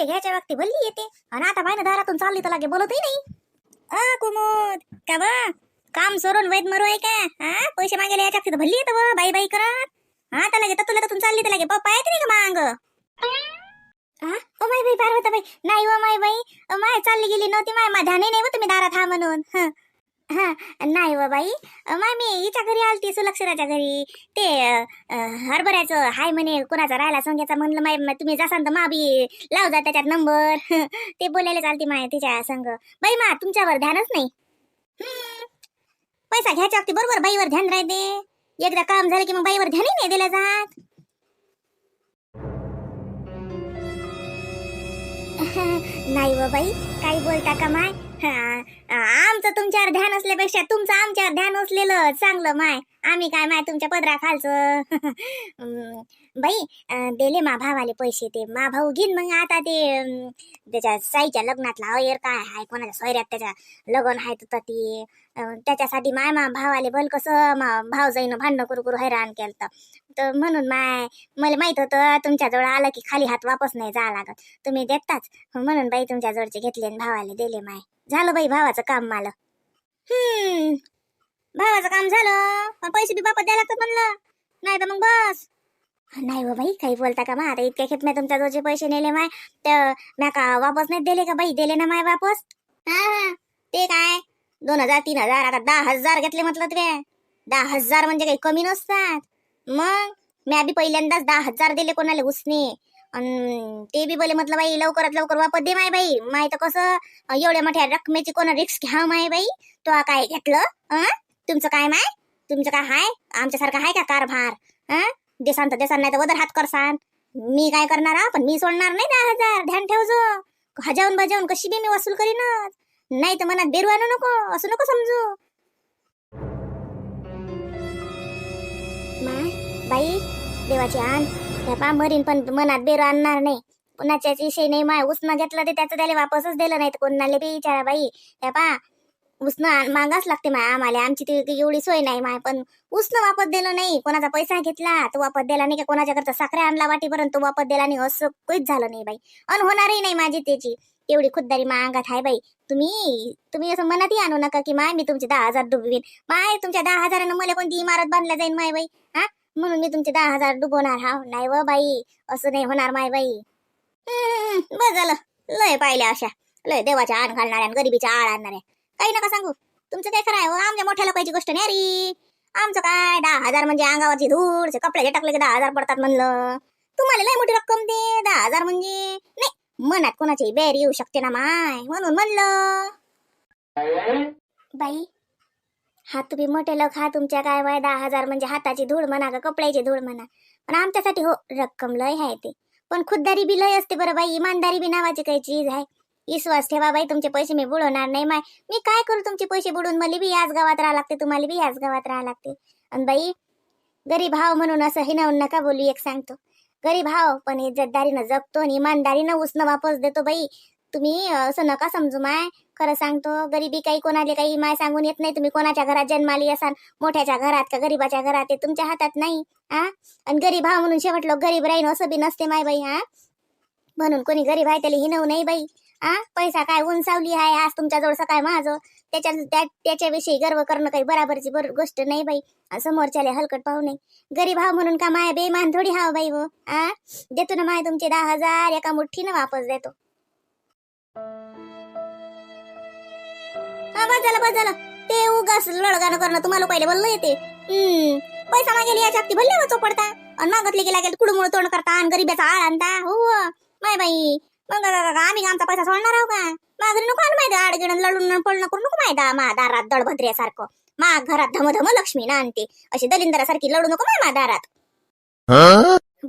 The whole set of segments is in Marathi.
पैसे घ्यायच्या व्यक्ती भल्ली येते. आणि आता बाईनं दारातून चालली तर लागे बोलतही नाही. अ कुमोद. का बा? काम सोडून वैद मरू आहे का? हा? पैसे मागायला याच्या व्यक्ती भल्ली येतं बा, बाई बाई करत. हा तर लागे तुला तर चालली तर लागे पप्पा येते नाही का मांग? हा? ओ माय बाई पार्वता बाई नाही ओ माय बाई. माय चालली गेली नव्हती माय. माझ्या ध्यानी नाही तुम्ही दारात हा म्हणून. हा. नाही व बाई. मामी मी हिच्या घरी आलती सुलक्षणाच्या घरी. ते हरभऱ्याचं हाय म्हणे कोणाचा राहिला संघ्याचा म्हणलं माय तुम्ही जासान तर मा बी लाव जा त्याच्यात नंबर. ते बोलायला चालते माय तिच्या संग. बाई मा तुमच्यावर ध्यानच नाही. पैसा घ्यायच्या वक्ती बरोबर बाईवर ध्यान राहते. एकदा काम झालं की मग बाईवर ध्यानही नाही दिलं जात. नाही व बाई काही बोलता का माय? हा, आमचं तुमच्यावर ध्यान असल्यापेक्षा तुमचं आमच्यावर ध्यान असलेलं चांगलं माय. आम्ही काय माय तुमच्या पदरा खालचं? बाई दिले मा भावाले पैसे ते. मा भाऊ घेईन मग आता ते त्याच्या साईच्या लग्नातला अयर काय आहे कोणाच्या सोयऱ्यात त्याच्या लग्न आहे तर ते. त्याच्यासाठी माय मा भावाले भल कसं मा भाव जाईन भांडणं करू करू हैराण केलं तर म्हणून माय मला माहीत होतं तुमच्याजवळ आलं की खाली हात वापस नाही जा लागत. तुम्ही देताच. म्हणून बाई तुमच्या जवळचे घेतले आणि भावाले दिले माय. झालं बाई भावाचं काम मला. हम्म. भावाचं काम झालं पण पैसे बी बापा द्यायला लागतात म्हणलं. नाही तर मग बस. नाही हो बाई काही बोलता का मग आता इतक्या खेप मी तुमच्या जवळचे पैसे नेले माय. तर म्या का वापस नाही दिले का बाई? दिले ना माय वापस? हा हा. ते काय? दोन हजार तीन हजार आता दहा हजार घेतले म्हटलं तुम्ही दहा हजार म्हणजे काही कमी नसतात. मग म्या बी पहिल्यांदाच दहा हजार दिले कोणाला? उसने. अन ते बी बोले म्हटलं बाई लवकरात लवकर वापस दे माय बाई. माय तर कसं एवढ्या मोठ्या रकमेची कोण रिक्स घ्या माय बाई. तो काय घेतलं अं? तुमचं काय माय? तुमचं काय हाय? आमच्यासारखं हाय का कारभार? हा देसान तर देसान नाही तर वदर हात करसान. मी काय करणार पण मी सोडणार नाही दहा हजार. ध्यान ठेव जो हजावून बजावून कशी बी मी वसूल करीनच. नाही तर मनात बेरू आणू नको. असं नको समजू. माय बाई देवाची आण. त्या पा मरीन पण मनात बेरो आणणार नाही. कुणाच्याच विषय नाही माय उसनं घेतलं ते त्याचं त्याला वापसच दिलं नाही तर कोणाला बी विचारा बाई. त्या पा उसनं मागाच लागते माय आम्हाला. आमची ती ती एवढी सोय नाही माय पण उसनं वापस दिलं नाही. कोणाचा पैसा घेतला तो वापस दिला नाही. का कोणाच्या साखरे आणला वाटीपर्यंत तो वापस दिला नाही. असं काहीच झालं नाही बाई. अन होणारही नाही माझी त्याची. एवढी खुद्दारी मा अंगात आहे बाई. तुम्ही तुम्ही असं मनातही आणू नका की माय मी तुमचे दहा हजार डुबवीन. माय तुमच्या दहा हजारानं मला कोणती इमारत बांधल्या जाईल माय बाई? हा? म्हणून मी तुमचे दहा हजार डुबवणार हा. नाही व बाई असं नाही होणार माय बाई. झालं. लय पाहिल्या अशा. लय देवाच्या आण घालणाऱ्या आणि गरिबीच्या आळ आणणाऱ्या. काही नका सांगू. तुमचं काय खरं आहे हो? आमच्या मोठ्या लोकांची गोष्ट नाही अरे आमचं काय? दहा हजार म्हणजे अंगावरची धूळ कपडे टाकले की दहा हजार पडतात म्हणलं. तुम्हाला लय मोठी रक्कम दे. दहा हजार म्हणजे नाही मनात कोणाची बेर येऊ शकते ना माय. म्हणून म्हणलं. बाई हात तुम्ही मोठे लोक हा तुमच्या काय वय दहा हजार म्हणजे हाताची धूळ म्हणा का कपड्याची धूळ म्हणा. पण आमच्यासाठी हो रक्कम लय आहे ते. पण खुद्दारी बी लय असते बरं बाई इमानदारी बी नावाची काही चीज आहे. विश्वास ठेवा बाई तुमचे पैसे मी बुडवणार नाही माय. मी काय करू तुमचे पैसे बुडून? मला बी याच गावात राहा लागते तुम्हाला बी याच गावात राहा लागते. आणि बाई गरीब भाव म्हणून असं हिनावून नका बोलू एक सांगतो. गरीब भाव पण इज्जतदारीनं जगतो आणि इमानदारीनं उसनं वापस देतो बाई. तुम्ही असं नका समजू माय. खरं सांगतो गरिबी काही कोणाले काही माय सांगून येत नाही. तुम्ही कोणाच्या घरात जन्माली असाल मोठ्याच्या घरात का गरीबाच्या घरात ते तुमच्या हातात नाही हा आणि गरीब हा म्हणून शेवट लोक गरीब राहीन असं बी नसते माय बाई हा म्हणून कोणी गरीब आहे त्याला हिनवू नाही बाई आ? पैसा काय उंचावली आहे आज तुमच्याजवळ सकाळ माझं? त्याच्या त्या त्याच्याविषयी गर्व करणं काही बराबरची बर गोष्ट नाही बाई समोरच्याला हलकट पाहू नये. गरीब हा म्हणून का माय बेमान थोडी हाव बाई वो आ? देतो ना माय तुमचे दहा हजार एका मुठ्ठीनं वापस देतो. बस झालं बस झालं. ते उगाच लडगाणं करणं तुम्हाला पहिले बोललं येते. पैसा मागेल याच्या ती भल्ले वाचो पडता आणि मागतले गेला गेला कुडमुळ तोंड करता आणि गरीबाचा आळ आणता. हो माय बाई. मग आम्ही आमचा पैसा सोडणार आहो का? मागरी नको आण माहिती आडगिडून लढून पळणं करू नको माहिती मा दारात दडभद्र्यासारखं मा घरात धमधम लक्ष्मी ना आणते. अशी दलिंदरासारखी लढू नको माय मा दारात.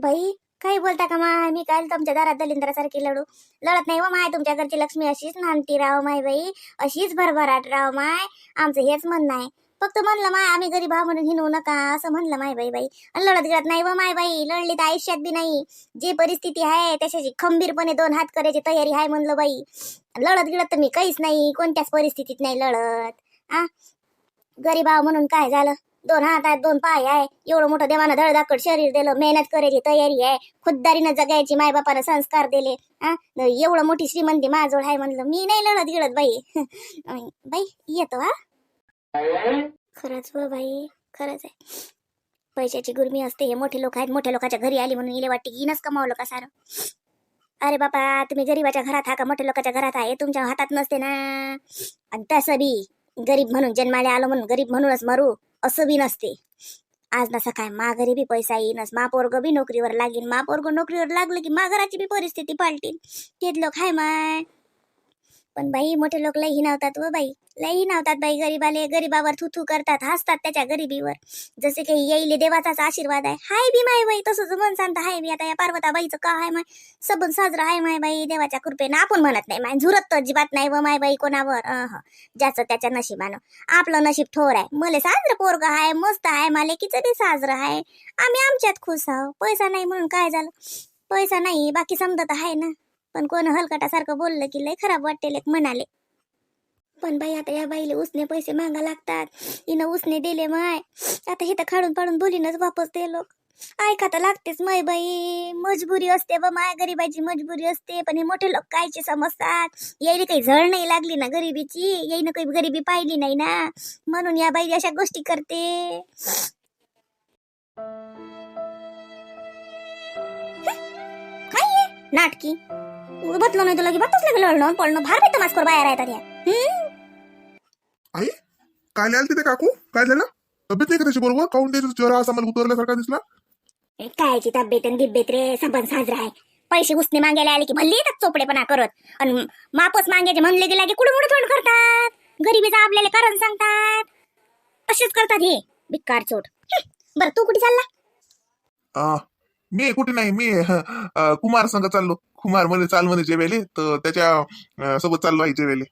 बाई काही बोलता का माय मी काय तुमच्या दारात दलिंद्रासारखी लढू. लढत नाही व माय तुमच्या घरची लक्ष्मी अशीच नांदती राव माय बाई. अशीच भरभराट राव माय. आमचं हेच म्हणणं आहे. फक्त म्हणलं माय आम्ही गरीब आहो म्हणून हिनवू नका असं म्हणलं माय बाई बाई. आणि लढत गेलत नाही व माय बाई. लढली तर आयुष्यात बी नाही. जी परिस्थिती आहे त्याच्याशी खंबीरपणे दोन हात करायची तयारी आहे म्हणलं बाई. लढत गिळत तर मी काहीच नाही. कोणत्याच परिस्थितीत नाही लढत. आ? गरीब आहो म्हणून काय झालं? दोन हात आहेत दोन पाय आहे एवढं मोठं देवानं धडधाकड शरीर दिलं मेहनत करायची तयारी आहे. खुद्दारीनं जगायची मायबापानं संस्कार दिले. हा एवढं मोठी श्रीमंती माझोळ आहे म्हणलं मी नाही लढत गिळत बाई. बाई येतो हा? खरंच व बाई खरंच आहे. पैशाची गुरमी असते हे मोठे लोक आहेत मोठ्या लोकांच्या घरी आली म्हणून इले वाटते की इनच कमावलं का सारं? अरे बापा तुम्ही गरीबाच्या घरात हा का मोठ्या लोकांच्या घरात आहे? तुमच्या हातात नसते ना. आणि तसं बी गरीब म्हणून जन्माला आलो म्हणून गरीब म्हणूनच मरू. असं बी नसते. आज नसा काय माघरी बी पैसा येईनच. मापोरग बी नोकरीवर लागेल मापोरग नोकरीवर लागलं की माघराची बी परिस्थिती पालटीन. तेच लोक हाय माय पण बाई मोठे लोक लई हिनावतात व बाई. लई हिनावतात बाई गरीबाले. गरीबावर थू थू करतात हसतात त्याच्या गरिबीवर. जसे काही येईले देवाचाच आशीर्वाद आहे. हाय बी माय बाई तसंच मन सांगता हाय बी. आता या पार्वताबाईचं का हाय माय? सबन साजरा आहे माय बाई देवाच्या कृपेनं. आपण म्हणत नाही माय. झुरत तर अजिबात नाही व माय बाई कोणावर. अह. ज्याचं त्याच्या नशिबानं. आपलं नशीब थोर आहे. मले साजरं पोरग आहे मस्त आहे. मालेकीचं बी साजरं आहे. आम्ही आमच्यात खुश आहो. पैसा नाही म्हणून काय झालं? पैसा नाही बाकी समजत आहे ना. पण कोण हलकटासारखं बोललं की लय खराब वाटेल एक म्हणाले. पण बाई आता या बाईले उसने पैसे मागा लागतात. हिनं उसने दिले माय. आता हे तर खाडून पाडून बोलीनच वापस ते लोक. ऐका तर लागतेच माय बाई. मजबुरी असते व माय गरीबाची मजबुरी असते. पण हे मोठे लोक कायचे समजतात? यायला काही झळ नाही लागली ना गरिबीची? यायनं काही गरिबी पाहिली नाही ना? म्हणून या बाई अशा गोष्टी करते. नाटकी. बतलो नाही तुला की बतच लागलं लढणं पळणं भार नाही तमास कर बाहेर येतात या. हम्म? आई काय आली तिथे काकू? काय झालं तब्येत नाही का त्याची बरोबर? काऊन त्याचा चेहरा असा मला उतरल्यासारखा दिसला? ए, कायची तब्येत आणि दिब्येत रे? सबन साजरा आहे. पैसे उसने मागायला आले की भल्ली येतात चोपडेपणा करत. आणि मापच मागायचे म्हणले गेला की कुठं तोंड करतात. गरिबीचं आपल्याला कारण सांगतात. तसेच करतात हे बिकार चोट. हं, बरं तू कुठे चालला? आ, मी कुठे नाही मी अ, कुमार संघ चाललो. कुमारमध्ये चाल मध्ये जेवेले. तर त्याच्या सोबत चाललो आई जेवेले.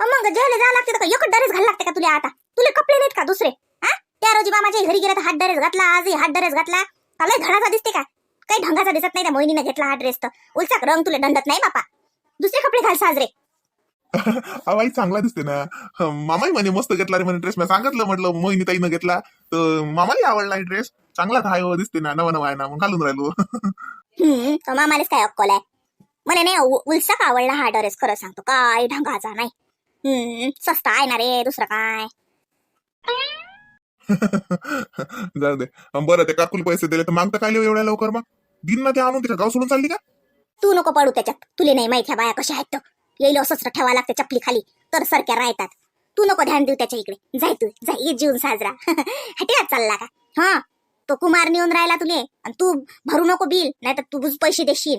अ, मग जेवले जावं लागते तर का? एकच डरेस घाल लागते का तुला आता? तुला कपडे नाहीत का दुसरे? हा? त्या रोजी मामाच्या घरी गेला तर हात डरेस घातला आजही हात डरेस घातला. लय घडाचा दिसते का? काही ढंगाचा दिसत नाही त्या मोहिनीने घेतला हा ड्रेस तर. उलचा रंग तुला दंडत नाही बापा. दुसरे कपडे घाल साजरे. आई चांगला दिसते ना. मामाही म्हणे मस्त घेतला रे म्हणे ड्रेस मी सांगितलं म्हटलं मोहिनीताईनं घेतला. तर मामाही आवडला ड्रेस चांगला काय दिसते ना. नवा नवा आहे ना मग घालून राहिलो. मामालाच काय अक्कल आहे? मला नाही उलसा का आवडला हा ड्रेस? खरं सांगतो काय ढंगाचा नाही. हम्म स्वस्त आहे ना रे दुसरं काय? जाऊ दे. अं, बरं ते काकुल पैसे दिले तर मागता काय लिहू एवढ्या लवकर मग? दिन ना ते आणून तिच्या गाव सोडून चालली का? तू नको पडू त्याच्यात. तुले नाही माहिती बाया कशा आहेत तर येईल असंच ठेवा लागते चपली खाली. तर सरक्या राहतात. तू नको ध्यान देऊ त्याच्या इकडे. जाय तू जाय ये जीवन साजरा. हटियात चालला का? हा तो कुमार नेऊन राहिला तुले. आणि तू भरू नको बिल नाही तर तू पैसे देशील.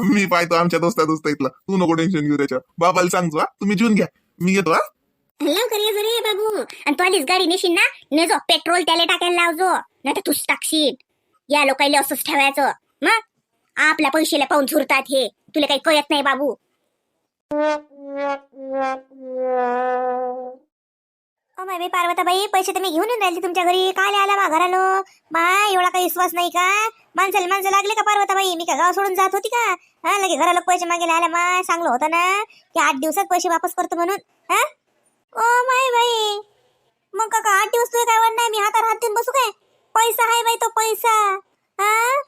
मी पाहतो आमच्या दोस्ता दोस्त इथला. तू नको टेन्शन घेऊ त्याच्या बाबाला सांगतो हा? तुम्ही जेवून घ्या. मी घेतो हा? लवकर ये रे बाबू. आणि तू आधीच गाडी नेशील ना नेजो पेट्रोल त्याला टाकायला लावजो. नाही तर तूच टाकशील. या लोकांना असंच ठेवायचं. मग? आपल्या पैशाला पाहून झुरतात हे. तुला काही कळत नाही बाबू. माय बाई पार्वताबाई पैसे तर मी घेऊन येऊन राहिले तुमच्या घरी. काय आला मा घरालो? बा एवढा काही विश्वास नाही का? माणसाला माणसं लागले का पार्वताबाई? मी का गाव सोडून जात होती का? हा लगे घराला पैसे मागेला आल्या मा चांगलं होतं ना की आठ दिवसात पैसे वापस करतो म्हणून. हा? ओ माय बाई मग काका आठ दिवस तुझे काय वाट नाही मी हातात हात देऊन बसू काय? पैसा आहे बाई तो पैसा. हा?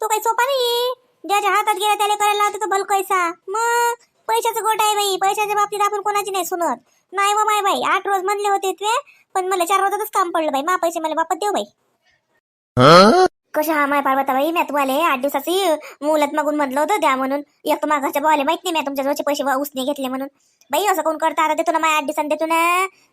तो काही सोपा नाही. ज्याच्या हातात गेला त्याला करायला लावतो तो भल पैसा. मग पैशाचं गोट आहे बाई. पैशाच्या बाबतीत आपण कोणाची नाही सुनत. नाही व माय बाई आठ रोज म्हणले होते ते पण मला चार रोजातच काम पडलं बाई. मा पैसे मला वापस देऊ बाई. कशा हा माय पार्वताबाई मी तुम्हाला आठ दिवसाची मुलत मागून म्हणलं होतं द्या म्हणून. एक तर माझ्या भावाला माहीत नाही मी तुमच्या जवळचे पैसे उसने घेतले म्हणून. बाई असं कोण करता? आता देतो ना माय आठ दिवसांनी देतो ना.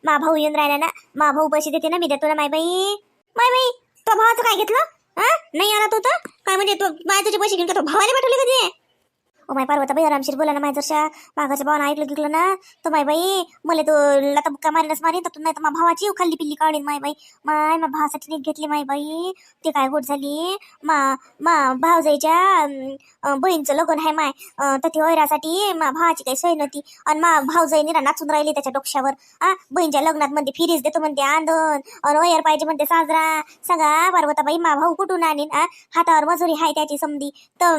मा भाऊ येऊन राहिला ना मा भाऊ पैसे देते ना मी देतो ना माय बाई. माय बाई तो भावाचं काय घेतलं? हा? नाही आला तू तर? काय म्हणजे तो माय तुझे पैसे घेऊन तो भावाला पाठवले कधी? ओ माय पार्वताबाई आरामशीर बोला ना माय जरशा मागाच्या भावानं ऐकलं गिकलं ना तर माय बाई मला तो लता मारीनच मारीन तर नाही तर मा भावाची खाल्ली पिल्ली काढीन माय बाई. माय मा भावासाठी नीट घेतली माय बाई. ते काय गोट झाली? मा मा भावजाईच्या बहीणचं लग्न आहे माय. अं, तर ती वैरासाठी मा भावाची काही सोय नव्हती. आणि मा भावजाई निरा नाचून राहिली त्याच्या डोक्यावर. आ बहीणच्या लग्नात म्हणते फिरीज देतो म्हणते आंदोन. आणि वयर पाहिजे म्हणते साजरा. सगळा पार्वताबाई मा भाऊ कुठून आणीन? हातावर मजुरी आहे त्याची समधी. तर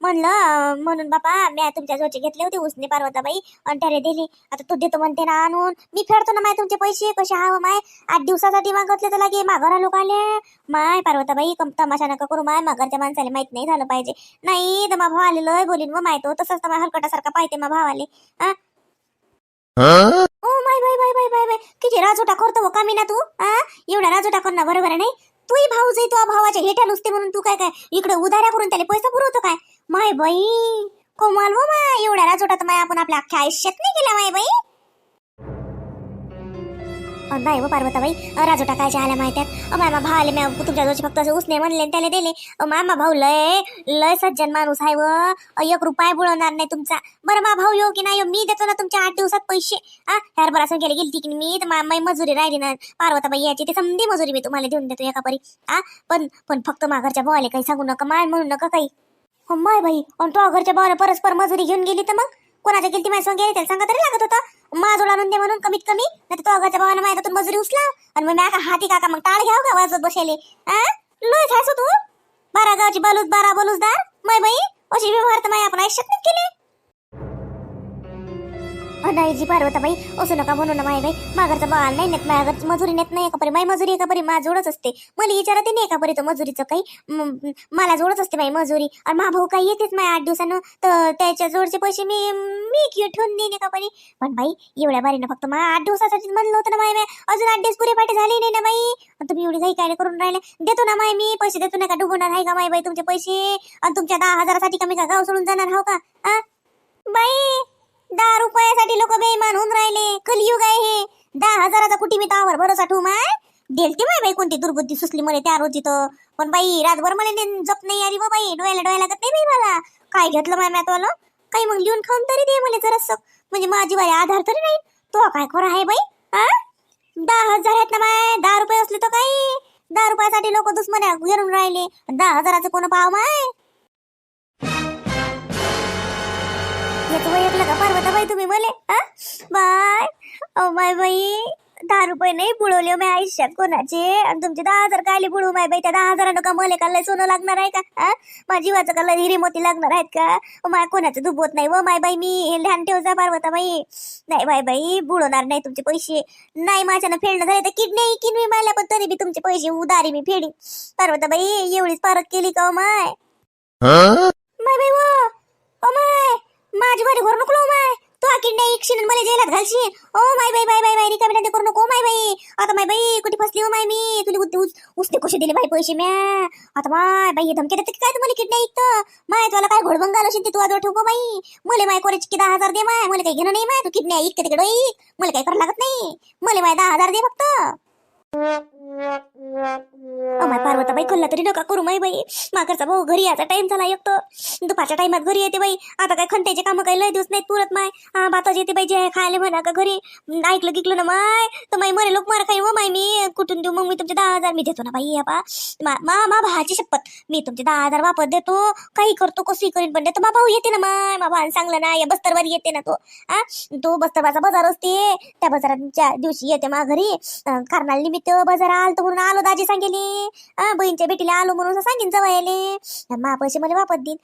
म्हणलं म्हणून म्हणून बापा मी तुमच्या जोचे घेतले होते उसने पार्वताबाई. आणि त्याला आता तू देतो म्हणते ना आणून. मी फेडतो ना माय तुमचे पैसे कसे हवं माय? आठ दिवसासाठी मागतले तर लागे माघारा लोक आले माय पार्वताबाई कम तमाशा नका करू माय. माघारच्या माणसाला माहीत नाही झालं पाहिजे. नाही तर मा भावाले लय बोलीन व माहीत तसंच तर मा हलकटासारखा पाहिजे मा भावाले. आ ओ my bye bye bye bye bye किती राजोटा करतो हो कामी ना तू? आ एवढा राजोटा ना बरोबर नाही? तूही भाऊ जाई तो भावाच्या हेठ्या नुसते म्हणून तू काय काय? इकडे उधाऱ्या करून त्याला पैसा पुरवतो काय? माय बाई. कोमल हो व मा एवढ्या राजोटा तर माय आपण आपल्या अख्ख्या आयुष्यात नाही केला माय बाई. अ, नाही हो व पार्वताबाई अ, राजोटा काय आल्या माहित्यात मामा भावाले म्या तुमच्या जोशी फक्त असं उसने म्हणले आणि त्याला दिले. अ, मामा भाऊ लय लय सज्जन माणूस आहे व. अ, एक रुपया बुळवणार नाही तुमचा. बरं मा भाऊ येऊ की नाही येऊ? मी देतो ना तुमच्या आठ दिवसात पैसे. आ हरभरा असं गेले गेली की मी तर मा माई मजुरी राहिली ना. पार्वताबाई याची ते समधी मजुरी मी तुम्हाला देऊन देतो एका परी. आ पण पण फक्त माघरच्या भावाले काही सांगू नका माय म्हणू नका काही. माय बाई आणि तो घरच्या भावाला परस्पर मजुरी घेऊन गेली तर मग? कोणाच्या गेली माझ्या गेली त्याला सांगा तरी लागत होतं. माझोड आणून दे म्हणून कमीत कमी. नाही तो घरच्या भावाने माझ्यातून मजुरी उचला आणि मग मी का हाती काका मग टाळ घ्याव का वाजत बसेले? आ लोय खायचो हो तू. बारा गावची बलूज बारा बलूजदार माय बाई अशी व्यवहार तर माय आपण आयुष्यात नाही केले. नाही जी पार्वताबाई असं नका म्हणू ना माय बाई माघारचा बाळ नाही नेत माझ्या घरची मजुरी नेत नाही एका परी माई मजुरी एका परी मा जोडच असते. मला विचारते नाही एका परी तो मजुरीचं काही? मला जोडच असते बाई मजुरी. आणि मा भाऊ काही येतेच माय आठ दिवसानं. तर त्याच्या जोडचे पैसे मी मी घेऊन ठेवून देईन एका परी पण बाई एवढ्या बारीनं फक्त मा आठ दिवसासाठी म्हणलं होतं ना माय बाई अजून आठ दिवस पुरे पाठी झाले नाही ना बाई. आणि तुम्ही एवढी काही काय करून राहिले? देतो ना माय मी पैसे देतो ना का? डुबवणार आहे का माय बाई तुमचे पैसे? आणि तुमच्या दहा हजारासाठी कमी का गाव सोडून जाणार हो का? बाई! दहा रुपयासाठी लोक बेईमान होऊन राहिले. कलियुग आहे हे. दहा हजाराचा कुठे मी तावर भरोसा ठेवू माय. देलते माय बाई कोणती दुर्बुद्धी सुचली मला त्या रोजी तर. पण बाई रातभर मला जप नाही आली बा बाई. डोळ्याला डोळ्या लागत नाही बाई मला. काय घेतलं माय मॅतवालं काही मग लिहून खाऊन तरी दे मला जरास. म्हणजे माझी बाई आधार तरी नाही. तो काय खरं आहे बाई? हा दहा हजार आहेत ना माय. दहा रुपये असले तर काही. दहा रुपयासाठी लोक दुश्मन्या घेऊन राहिले. दहा हजाराचं कोण पाव माय? का? पार्वताबाई तुम्ही मले हा बाय. ओ माय बाई दहा रुपये नाही बुडवले माझ्या आयुष्यात कोणाचे. आणि तुमचे दहा हजार कायले बुडवू माय बाई? त्या दहा हजारानं का मले का लय सोनं लागणार आहे का? हा माझ्या जीवाचं का लय हिरे मोती लागणार आहेत का? माय कोणाचं दुबवत नाही व माय बाई मी हे ध्यान ठेवजा पार्वताबाई नाही बाय बाई बुडवणार नाही तुमचे पैसे. नाही माझ्यानं फेडणं झाले तर किडनी किन मी मला पण तरी बी तुमचे पैसे उधारी मी फेडी पार्वताबाई एवढीच पारख केली का ओ माय? माय बाई ओ माय माझी वारी घर नको माय. तू आखी नाही एकशीन मला जेलात घालशी ओ माय बाई बाय बाय बाय रिकामी नाही करू नको माय बाई. आता माय बाई कुठे फसली हो माय मी? तुला उद्या उस- उसने कसे दिले बाई पैसे म्या. आता माय बाई धमकी देते काय तुम्हाला किडनी ऐकतं माय तुला काय घोडबंग असेल ते तू आजवर ठेवू बाई. मले माय कोरेची दहा हजार दे माय. मला काही घेणं नाही माय. तू किडनी ऐक तिकडे ऐक मला काही करायला लागत नाही. मला माय दहा हजार दे फक्त. ओ बाई कल्ला तरी नका करू माय बाई. माकडचा भाऊ घरी याचा टाइम झाला एक तर दुपारच्या टाइमात घरी येते बाई. आता काय खंत्याचे कामं काही लय दिवस नाहीत पुरत माय. हा येते बाई जे खायला म्हणा का घरी. ऐकलं गिकलं ना माय. तर माई मरे लोक मार काही हो माय मी. कुठून देऊ? मग मी तुमचे दहा हजार मी देतो ना बाई बा मा मा मा भावाची शपथ. मी तुमचे दहा हजार वापस देतो. काही करतो कसंही करीन पण देतो. मा भाऊ येते ना माय. मा भान सांगलं ना या बस्तरवर येते ना तो. हा? तो बस्तरवाचा बाजार असते. त्या बाजाराच्या दिवशी येते मा घरी. कारणाला निमित्त बाजार आलतो म्हणून आलो दाजी सांगेली. बहीणच्या बेटीला आलो म्हणून सांगेन सांगेन जवळले मा पैसे मला वापस देईन.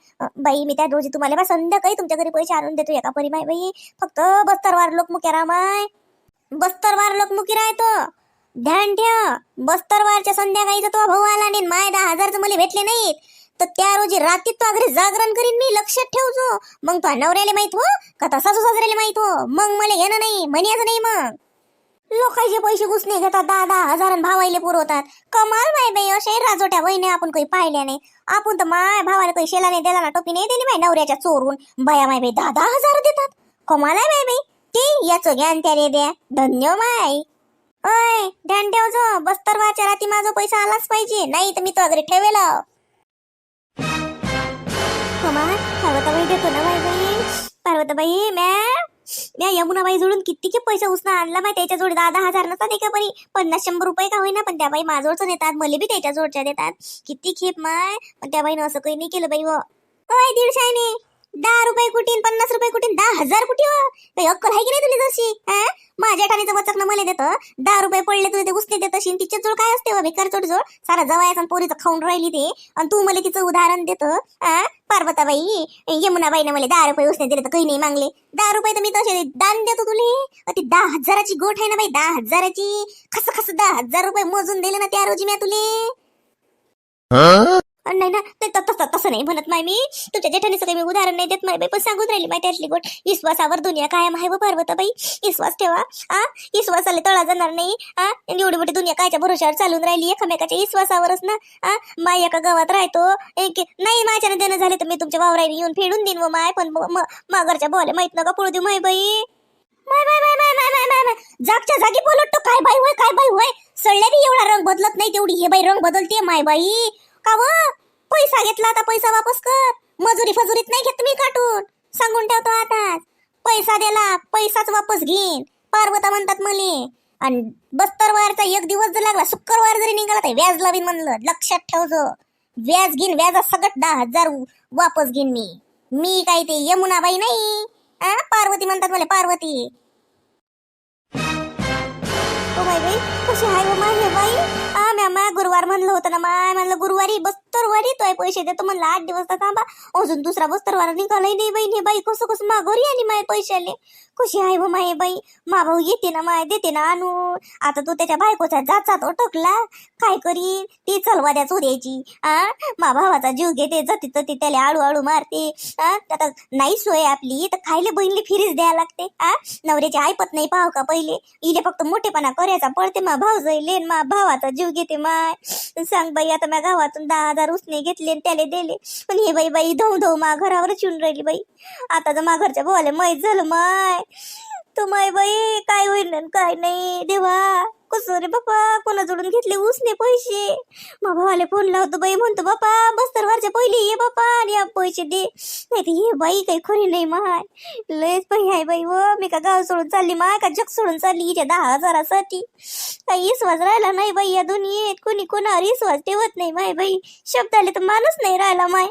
बाई मी त्या रोजी तुम्हाला बा संध्याकाळी तुमच्या घरी पैसे आणून देतो एका परी माय बाई. फक्त बस्तरवार लोक मुक्या रामाय बस्तरवार लोक मुकी राहतो ध्यान ठेव. बस्तरवारच्या संध्याकाळीचा तो भाऊ आला नाही माय दहा हजार तर मला भेटले नाहीत. तर त्या रोजी रात्री तो घरी जागरण करीन मी लक्षात ठेवतो मग तो नवऱ्याला माहीत हो का? तसा साजऱ्याला माहीत हो. मग मला घेणं नाही म्हणायचं नाही मग. लोकांचे पैसे घुसणे घेतात दहा दहा हजार आणि भावाईले पुरवतात. कमाल माय बाई असे राजोट्या वहिने आपण काही पाहिल्या नाही. आपण तर माय भावाला काही शेला नाही दिला ना टोपी नाही दिली माय नवऱ्याच्या चोरून. बाया माय बाई दहा दहा हजार देतात. कमाल आहे माय बाई. ते याचं ज्ञान त्याने द्या. धन्य माय. अय ध्यान ठेवजो. बस्तरवाच्या राती माझा पैसा आलाच पाहिजे. नाही तर मी तो अगदी ठेवेल. कमाल पार्वताबाई देतो ना बाई बाई. पार्वताबाई मॅ या यमुनाबाई जोडून किती के पैसा उसना आणला माहिती त्याच्या जोडी दहा दहा हजार नसतात एका परी पन्नास शंभर रुपये का होईना पण त्या बाई माझोडचं देतात मले बी त्याच्या जोडच्या देतात. किती खेप माय. पण त्या बाईनं असं काही नाही केलं बाई व. ओय दहा रुपये कुठे पन्नास रुपये कुठे दहा हजार कुठे हो? काही अक्कल आहे की नाही तुला जशी? माझ्या ठाण्याचं वचक मला देतं दहा रुपये पडले तुला ते उसने देत अशी तिच्या जोड काय असते हो बेकार जोड जोड सारा जवळ आणि पोरीचं खाऊन राहिली ते. आणि तू मला तिचं उदाहरण देतं हा? पार्वताबाई यमुनाबाईने मला दहा रुपये उसने दिले तर काही नाही मागले. दहा रुपये तर मी तसे दान देतो तुले. ती दहा हजाराची गोठ आहे ना बाई दहा हजाराची. खस खस दहा हजार रुपये मोजून दिले ना त्या रोजी मी तुले. नाही ना ते तसं तसं नाही म्हणत माय मी. तुझ्या जेठानीचं काही मी उदाहरण नाही देत माय बाई पण सांगून राहिली माय त्यातली गोट विश्वासावर दुनिया कायम आहे व पार्वताबाई विश्वास ठेवा आ? विश्वासाला तळा जाणार नाही आ? एवढी मोठी दुनिया कायच्या भरोशावर चालून राहिली एकामेकाच्या विश्वासावरच ना आ? माय एका गावात राहतो एक नाही माझ्याने देणं झाले तर मी तुमच्या वावराईने येऊन फेडून देईन व माय पण म- माघरच्या बोले माहीत नका पळू देऊ माय बाई. माय माय माय माय माय माय माय माय. जागच्या जागी बोलतो तो काय बाई होय काय बाई होय? सळल्या बी एवढा रंग बदलत नाही तेवढी हे बाई रंग बदलते माय बाई. का व? पैसा घेतला आता पैसा वापस कर. मजुरी फजुरीत नाही घेत मी काटून. सांगून ठेवतो आता पैसा दिला पैसाच वापस घेईन. पार्वता म्हणतात मले आणि बस्तरवारचा एक दिवस जर लागला शुक्रवार जरी निघाला तर व्याज लावीन म्हणलं. लक्षात ठेवजो. व्याज घेईन व्याजा सगळं दहा हजार वापस घेईन मी. मी काय ते यमुनाबाई नाही. आ? पार्वती म्हणतात मला पार्वती. ओ बाई बाई कशी आहे हो बाई? म्या गुरुवार म्हणलं होतं ना माय म्हणलं गुरुवारी बस्तरवारी तोय पैसे देतो म्हणलं आठ दिवस तर थांबा. अजून दुसरा बस्तरवार निघालाय नाही बाई हे बाई कसं कसं मा आली माय पैशाले. कशी आहे हो बा माय बाई? मा भाऊ येते ना माय देते ना आणू आता तू त्याच्या बायकोचा तो अटकला. काय करीन? ती चलवाद्या चोऱ्याची आ? मा भावाचा जीव घेते जाते जती ती त्याला आळू आळू मारते. आता नाही सोय आपली तर खायले बहिणली फिरीच द्यायला लागते. आ? नवऱ्याची ऐपत नाही पाहू का पहिले? इले फक्त मोठेपणा करायचा पडते मा भाऊ जाईल मा भावाचा जीव घेते. माय. सांग बाई आता माझ्या गावातून दहा हजार उसने घेतले आणि त्याला दिले. पण हे बाई बाई धव धव मा घरावरच येऊन राहिली बाई. आता तर मा घरच्या भावाला माहीत झालं माय. तो माय बाई काय होईल आणि काय नाही. देवा कसं रे बापा? कोणाजोडून घेतले उसने पैसे? मा भावाला फोन लावतो बाई म्हणतो बापा बस्तरवारच्या पहिले ये बापा आणि या पैसे दे. नाही तर हे बाई काही खरी नाही माय लयच बाई आहे बाई व मी का गाव सोडून चालली माय का जग सोडून चालली इथे दहा हजारासाठी? काही विश्वास राहिला नाही बाई या दोन्ही कोणी कोणावर विश्वास ठेवत नाही माय बाई. शब्द आले तर माणूस नाही राहिला माय.